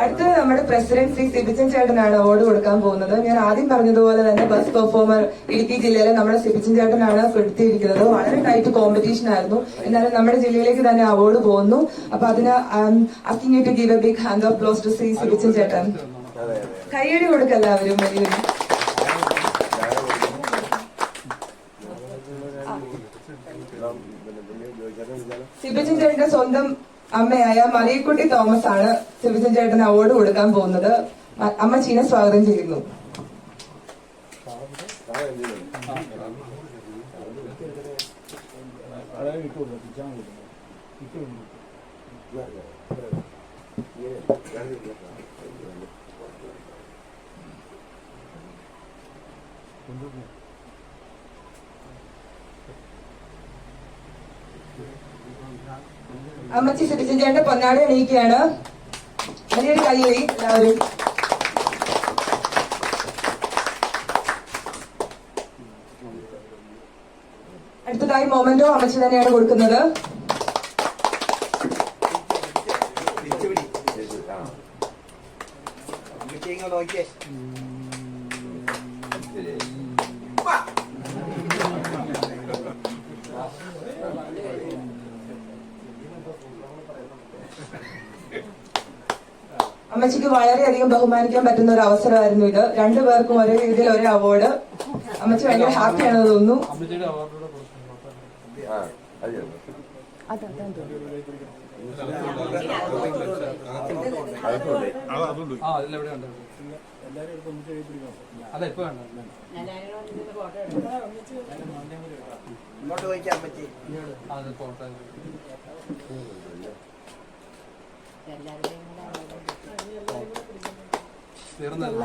അടുത്തത് നമ്മുടെ പ്രസിഡന്റ് ശ്രീ സിബിച്ചൻ ചേട്ടനാണ് അവാർഡ് കൊടുക്കാൻ പോകുന്നത്. ഞാൻ ആദ്യം പറഞ്ഞതുപോലെ തന്നെ ബസ് പെർഫോമർ ഇടുക്കി ജില്ലയിലെ നമ്മുടെ സിബിച്ചൻ ചേട്ടനാണ് പെടുത്തിയിരിക്കുന്നത് വളരെ ടൈറ്റ് കോമ്പറ്റീഷൻ ആയിരുന്നു. എന്നാലും നമ്മുടെ ജില്ലയിലേക്ക് തന്നെ അവാർഡ് പോകുന്നു അപ്പൊ അതിന് asking you to give a big hand of claps to Shri Sibichan ചേട്ടൻ. കൈയടി കൊടുക്ക എല്ലാവരും വലിയൊരു സിബിച്ചൻ ചേട്ടന്റെ സ്വന്തം അമ്മയായ മറിയക്കുട്ടി തോമസ് ആണ് സിബിച്ചൻ ചേട്ടന് അവാർഡ് കൊടുക്കാൻ പോകുന്നത് അമ്മ ചീനെ സ്വാഗതം ചെയ്യുന്നു അമ്മച്ചി സിബിച്ചൻ ചേട്ടൻ പൊന്നാടി എണീക്കുകയാണ്. വലിയൊരു കൈയായി എല്ലാവരും. അടുത്തതായി മൊമെന്റോ അമ്മച്ചി തന്നെയാണ് കൊടുക്കുന്നത്. നോക്കിയേ. അമ്മച്ചിക്ക് വളരെയധികം ബഹുമാനിക്കാൻ പറ്റുന്ന ഒരു അവസരമായിരുന്നു ഇത്. രണ്ടുപേർക്കും ഒരേ രീതിയിൽ ഒരേ അവാർഡ് അമ്മച്ചി ഭയങ്കര ഹാപ്പിയാണെന്ന് തോന്നുന്നു. ഇങ്ങോട്ട് അവാർഡോടെ കൊടുക്കുന്നു തീർന്നല്ലോ